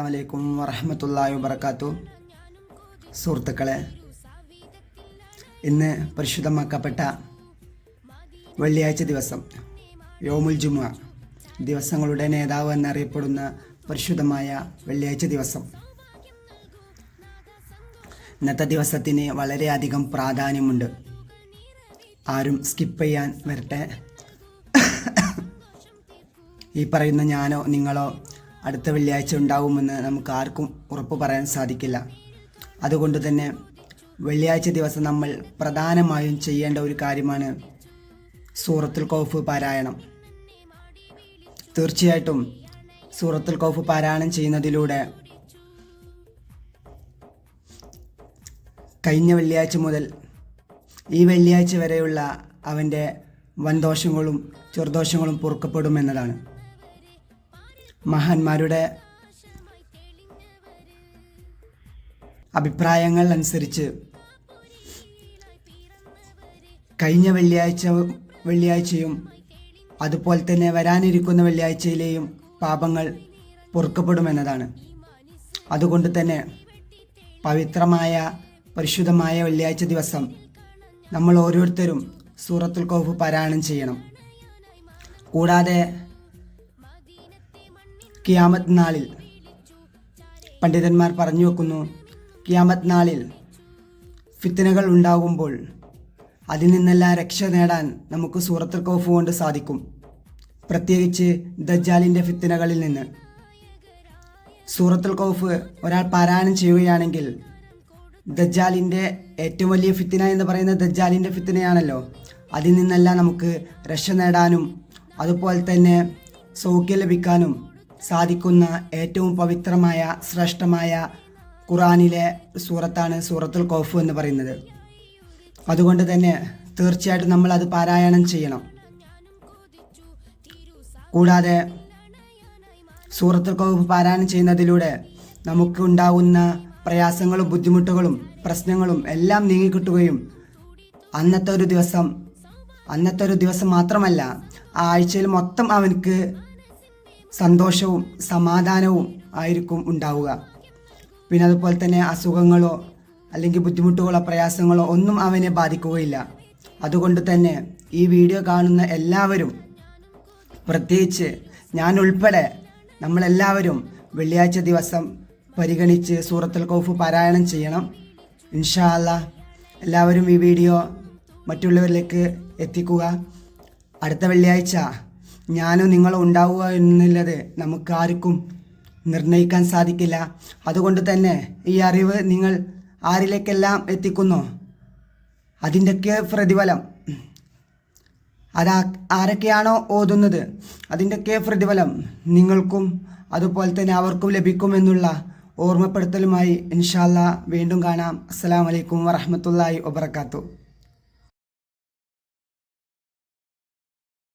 അലൈക്കും വറഹമത്തല്ലാഹി വബർക്കാത്തു സുഹൃത്തുക്കളെ ഇന്ന് പരിശുദ്ധമാക്കപ്പെട്ട വെള്ളിയാഴ്ച ദിവസം യോമുൽ ജുമ ദിവസങ്ങളുടെ നേതാവ് എന്നറിയപ്പെടുന്ന പരിശുദ്ധമായ വെള്ളിയാഴ്ച ദിവസം. ഇന്നത്തെ ദിവസത്തിന് വളരെയധികം പ്രാധാന്യമുണ്ട്. ആരും സ്കിപ്പ് ചെയ്യാൻ വരട്ടെ. ഈ പറയുന്ന ഞാനോ നിങ്ങളോ അടുത്ത വെള്ളിയാഴ്ച ഉണ്ടാവുമെന്ന് നമുക്ക് ആർക്കും ഉറപ്പ് പറയാൻ സാധിക്കില്ല. അതുകൊണ്ട് തന്നെ വെള്ളിയാഴ്ച ദിവസം നമ്മൾ പ്രധാനമായും ചെയ്യേണ്ട ഒരു കാര്യമാണ് സൂറത്തുൽ കൗഫ് പാരായണം. തീർച്ചയായിട്ടും സൂറത്തുൽ കൗഫ് പാരായണം ചെയ്യുന്നതിലൂടെ കഴിഞ്ഞ വെള്ളിയാഴ്ച മുതൽ ഈ വെള്ളിയാഴ്ച വരെയുള്ള അവന്റെ വൻദോഷങ്ങളും ചെറുദോഷങ്ങളും പൊറുക്കപ്പെടുമെന്നതാണ്. മഹാന്മാരുടെ അഭിപ്രായങ്ങൾ അനുസരിച്ച് കഴിഞ്ഞ വെള്ളിയാഴ്ച വെള്ളിയാഴ്ചയും അതുപോലെ തന്നെ വരാനിരിക്കുന്ന വെള്ളിയാഴ്ചയിലെയും പാപങ്ങൾ പൊറുക്കപ്പെടുമെന്നതാണ്. അതുകൊണ്ട് തന്നെ പവിത്രമായ പരിശുദ്ധമായ വെള്ളിയാഴ്ച ദിവസം നമ്മൾ ഓരോരുത്തരും സൂറത്തുൽ കൗഫ് പാരായണം ചെയ്യണം. കൂടാതെ കിയാമത്ത് നാളിൽ. പണ്ഡിതന്മാർ പറഞ്ഞു വെക്കുന്നു ഖിയാമത്ത് നാളിൽ ഫിത്തനകൾ ഉണ്ടാകുമ്പോൾ അതിൽ നിന്നെല്ലാം രക്ഷ നേടാൻ നമുക്ക് സൂറത്തുൽ കൗഫ് കൊണ്ട് സാധിക്കും. പ്രത്യേകിച്ച് ദജ്ജാലിന്റെ ഫിത്തനകളിൽ നിന്ന്. സൂറത്തുൽ കൗഫ് ഒരാൾ പാരായണം ചെയ്യുകയാണെങ്കിൽ ദജ്ജാലിന്റെ ഏറ്റവും വലിയ ഫിത്തിന എന്ന് പറയുന്ന ദജ്ജാലിന്റെ ഫിത്തിനയാണല്ലോ. അതിൽ നിന്നെല്ലാം നമുക്ക് രക്ഷ നേടാനും അതുപോലെ തന്നെ സൗഖ്യം ലഭിക്കാനും സാധിക്കുന്ന ഏറ്റവും പവിത്രമായ ശ്രേഷ്ഠമായ ഖുറാനിലെ സൂറത്താണ് സൂറത്തുൽ കോഫ് എന്ന് പറയുന്നത്. അതുകൊണ്ട് തന്നെ തീർച്ചയായിട്ടും നമ്മൾ അത് പാരായണം ചെയ്യണം. കൂടാതെ സൂറത്തുൽ കോഫ് പാരായണം ചെയ്യുന്നതിലൂടെ നമുക്ക് ഉണ്ടാവുന്ന പ്രയാസങ്ങളും ബുദ്ധിമുട്ടുകളും പ്രശ്നങ്ങളും എല്ലാം നീങ്ങിക്കിട്ടുകയും അന്നത്തെ ഒരു ദിവസം അന്നത്തെ ഒരു ദിവസം മാത്രമല്ല ആ ആഴ്ചയിൽ മൊത്തം അവനക്ക് സന്തോഷവും സമാധാനവും ആയിരിക്കും ഉണ്ടാവുക. പിന്നെ അതുപോലെ തന്നെ അസുഖങ്ങളോ അല്ലെങ്കിൽ ബുദ്ധിമുട്ടുകളോ പ്രയാസങ്ങളോ ഒന്നും അവനെ ബാധിക്കുകയില്ല. അതുകൊണ്ട് തന്നെ ഈ വീഡിയോ കാണുന്ന എല്ലാവരും പ്രത്യേകിച്ച് ഞാൻ ഉൾപ്പെടെ നമ്മളെല്ലാവരും വെള്ളിയാഴ്ച ദിവസം പരിഗണിച്ച് സൂറത്തുൽ കൗഫ് പാരായണം ചെയ്യണം. ഇൻഷാ അല്ലാ എല്ലാവരും ഈ വീഡിയോ മറ്റുള്ളവരിലേക്ക് എത്തിക്കുക. അടുത്ത വെള്ളിയാഴ്ച ഞാനോ നിങ്ങളോ ഉണ്ടാവുക എന്നുള്ളത് നമുക്കാർക്കും നിർണയിക്കാൻ സാധിക്കില്ല. അതുകൊണ്ട് തന്നെ ഈ അറിവ് നിങ്ങൾ ആരിലേക്കെല്ലാം എത്തിക്കുന്നോ? അതിന്റെയൊക്കെ പ്രതിഫലം. അതാ ആരൊക്കെയാണോ ഓതുന്നത്? അതിന്റെയൊക്കെ പ്രതിഫലം നിങ്ങൾക്കും അതുപോലെ തന്നെ അവർക്കും ലഭിക്കുമെന്നുള്ള ഓർമ്മപ്പെടുത്തലുമായി ഇൻഷാല്ല വീണ്ടും കാണാം. അസ്സാം വലൈക്കും വറഹമത്തല്ലാഹി വബർക്കാത്തു